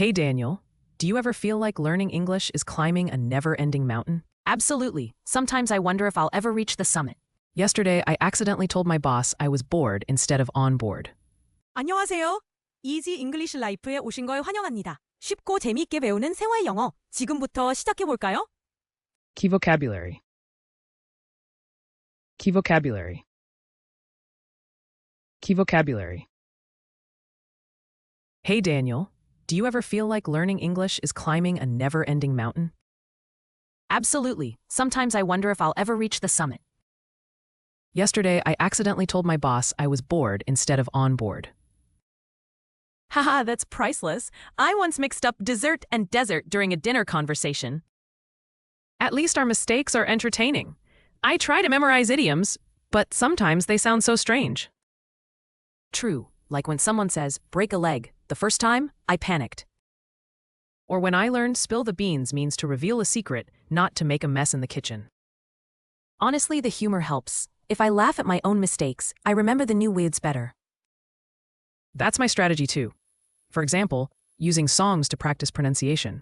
Hey, Daniel. Do you ever feel like learning English is climbing a never ending mountain? Absolutely. Sometimes I wonder if I'll ever reach the summit. Yesterday, I accidentally told my boss I was bored instead of on board. 안녕하세요. 이지 잉글리시 라이프에 오신 걸 환영합니다. 쉽고 재미있게 배우는 생활 영어 지금부터 시작해 볼까요? Key vocabulary. Key vocabulary. Key vocabulary. Hey, Daniel. Do you ever feel like learning English is climbing a never ending mountain? Absolutely. Sometimes I wonder if I'll ever reach the summit. Yesterday, I accidentally told my boss I was bored instead of on board. Haha, that's priceless. I once mixed up dessert and desert during a dinner conversation. At least our mistakes are entertaining. I try to memorize idioms, but sometimes they sound so strange. True, like when someone says, break a leg. The first time, I panicked. Or when I learned spill the beans means to reveal a secret, not to make a mess in the kitchen. Honestly, the humor helps. If I laugh at my own mistakes, I remember the new words better. That's my strategy too. For example, using songs to practice pronunciation.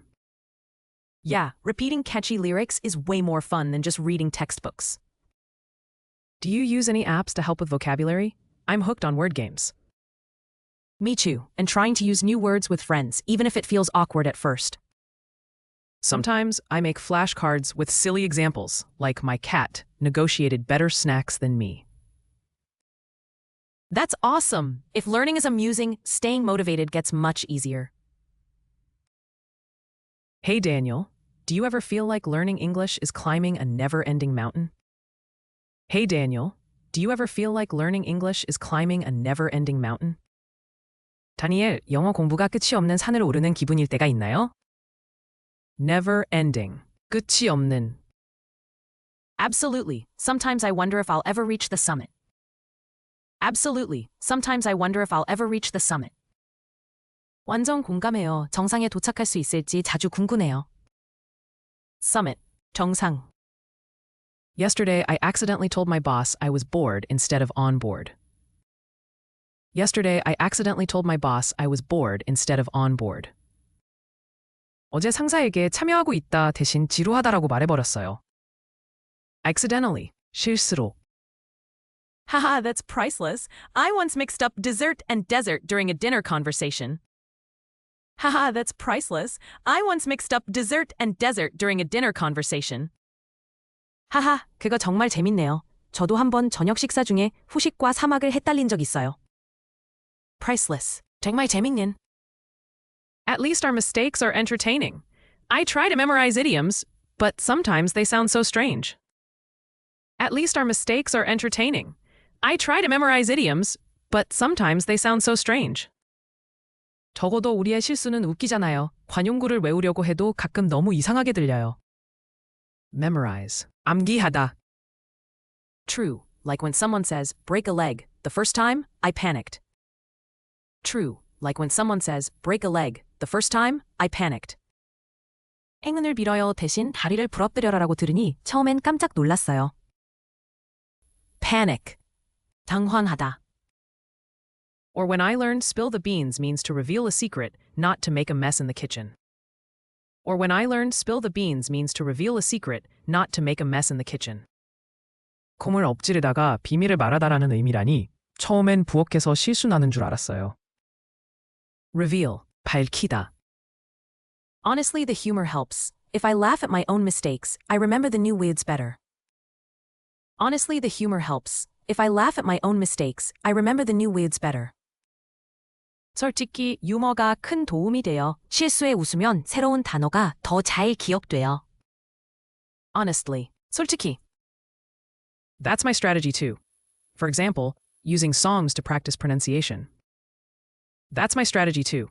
Yeah, repeating catchy lyrics is way more fun than just reading textbooks. Do you use any apps to help with vocabulary? I'm hooked on word games. Me too, and trying to use new words with friends, even if it feels awkward at first. Sometimes I make flashcards with silly examples, like my cat negotiated better snacks than me. That's awesome! If learning is amusing, staying motivated gets much easier. Hey, Daniel. Do you ever feel like learning English is climbing a never ending mountain? Hey, Daniel. Do you ever feel like learning English is climbing a never ending mountain? 다니엘, 영어 공부가 끝이 없는 산을 오르는 기분일 때가 있나요? Never ending. 끝이 없는. Absolutely. Sometimes I wonder if I'll ever reach the summit. Absolutely. Sometimes I wonder if I'll ever reach the summit. 완전 공감해요. 정상에 도착할 수 있을지 자주 궁금해요. Summit. 정상. Yesterday, I accidentally told my boss I was bored instead of on board. Yesterday, I accidentally told my boss I was bored instead of on board. 어제 상사에게 참여하고 있다 대신 지루하다라고 말해버렸어요. Accidentally, 실수로. Haha, that's priceless. I once mixed up dessert and desert during a dinner conversation. Haha, that's priceless. I once mixed up dessert and desert during a dinner conversation. 하하, 그거 정말 재밌네요. 저도 한번 저녁 식사 중에 후식과 사막을 헷갈린 적 있어요. Priceless. 정말 재밌는. At least our mistakes are entertaining. I try to memorize idioms, but sometimes they sound so strange. At least our mistakes are entertaining. I try to memorize idioms, but sometimes they sound so strange. 적어도 우리의 실수는 웃기잖아요. 관용구를 외우려고 해도 가끔 너무 이상하게 들려요. Memorize. 암기하다. True, like when someone says, break a leg. The first time, I panicked. True, like when someone says, break a leg. The first time, I panicked. 행운을 빌어요 대신 다리를 부러뜨려라라고 들으니 처음엔 깜짝 놀랐어요. Panic. 당황하다. Or when I learned spill the beans means to reveal a secret, not to make a mess in the kitchen. Or when I learned spill the beans means to reveal a secret, not to make a mess in the kitchen. 콩을 엎지르다가 비밀을 말하다라는 의미라니 처음엔 부엌에서 실수 나는 줄 알았어요. Reveal, 밝히다. Honestly, the humor helps. If I laugh at my own mistakes, I remember the new words better. Honestly, the humor helps. If I laugh at my own mistakes, I remember the new words better. 솔직히 유머가 큰 도움이 돼요. 실수에 웃으면 새로운 단어가 더 잘 기억돼요. Honestly. 솔직히. That's my strategy too. For example, using songs to practice pronunciation. That's my strategy too.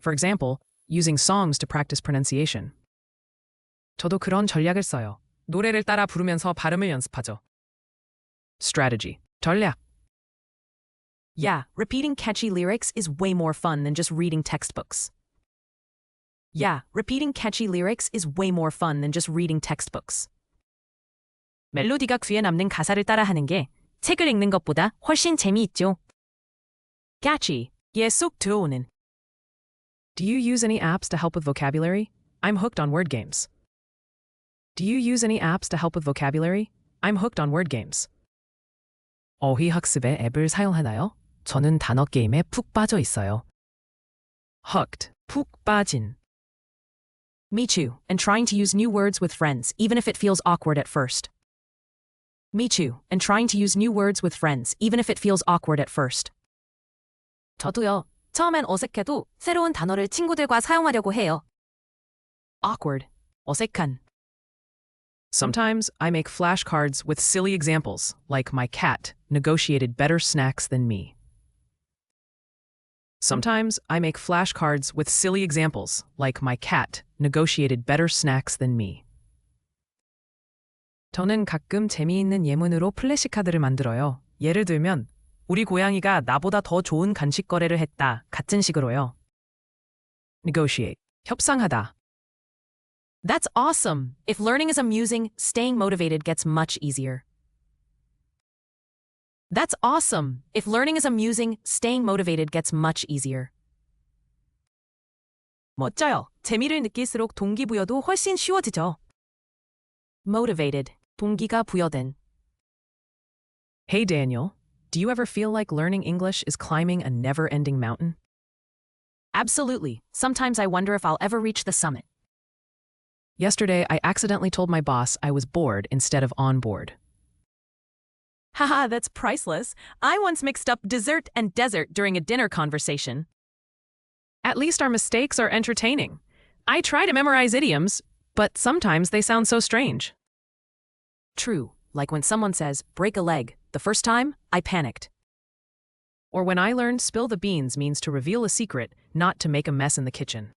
For example, using songs to practice pronunciation. 저도 그런 전략을 써요. 노래를 따라 부르면서 발음을 연습하죠. Strategy. 전략. Yeah, repeating catchy lyrics is way more fun than just reading textbooks. Yeah, repeating catchy lyrics is way more fun than just reading textbooks. 멜로디가 귀에 남는 가사를 따라하는 게 책을 읽는 것보다 훨씬 재미있죠. Catchy. 예, 쏙 들어오는. Do you use any apps to help with vocabulary? I'm hooked on word games. Do you use any apps to help with vocabulary? I'm hooked on word games. 어휘 학습에 앱을 사용하나요? 저는 단어 게임에 푹 빠져 있어요. hooked, 푹 빠진. Me too, and trying to use new words with friends, even if it feels awkward at first. Me too, and trying to use new words with friends, even if it feels awkward at first. 저도요. 처음엔 어색해도 새로운 단어를 친구들과 사용하려고 해요. awkward, 어색한. Sometimes I make flashcards with silly examples, like my cat negotiated better snacks than me. Sometimes I make flashcards with silly examples, like my cat negotiated better snacks than me. 저는 가끔 재미있는 예문으로 플래시카드를 만들어요. 예를 들면, 우리 고양이가 나보다 더 좋은 간식 거래를 했다. 같은 식으로요. negotiate, 협상하다. That's awesome. If learning is amusing, staying motivated gets much easier. That's awesome. If learning is amusing, staying motivated gets much easier. 멋져요. 재미를 느낄수록 동기부여도 훨씬 쉬워지죠. Motivated, 동기가 부여된. Hey Daniel, do you ever feel like learning English is climbing a never ending mountain? Absolutely. Sometimes I wonder if I'll ever reach the summit. Yesterday, I accidentally told my boss I was bored instead of on board. Haha, that's priceless. I once mixed up dessert and desert during a dinner conversation. At least our mistakes are entertaining. I try to memorize idioms, but sometimes they sound so strange. True, like when someone says, break a leg. The first time, I panicked. Or when I learned spill the beans means to reveal a secret, not to make a mess in the kitchen.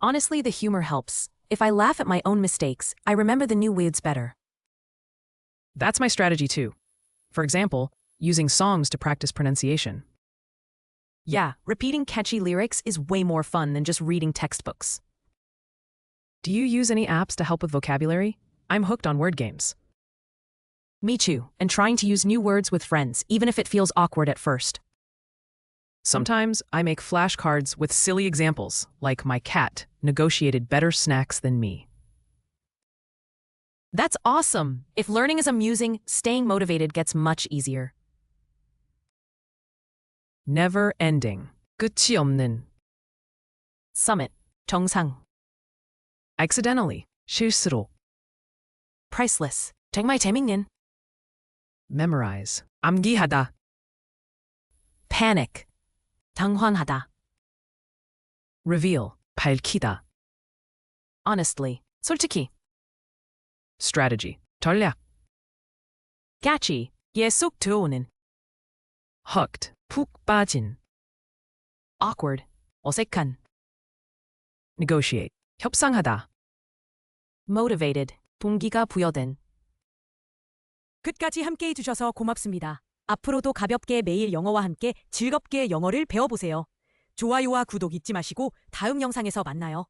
Honestly, the humor helps. If I laugh at my own mistakes, I remember the new words better. That's my strategy too. For example, using songs to practice pronunciation. Yeah, repeating catchy lyrics is way more fun than just reading textbooks. Do you use any apps to help with vocabulary? I'm hooked on word games. Me too, and trying to use new words with friends, even if it feels awkward at first. Sometimes I make flashcards with silly examples, like my cat negotiated better snacks than me. That's awesome. If learning is amusing, staying motivated gets much easier. Never ending. 끝이 없는. Summit, 정상, Accidentally. 실수로. priceless, 정말 재밌는, Memorize. 암기하다. panic, 당황하다, Reveal. 밝히다. honestly, 솔직히, Strategy. 전략. catchy, 예속 들어오는, Hooked. 푹 빠진. awkward, 어색한, Negotiate. 협상하다. motivated, 동기가 부여된. 끝까지 함께 해 주셔서 고맙습니다. 앞으로도 가볍게 매일 영어와 함께 즐겁게 영어를 배워보세요. 좋아요와 구독 잊지 마시고 다음 영상에서 만나요.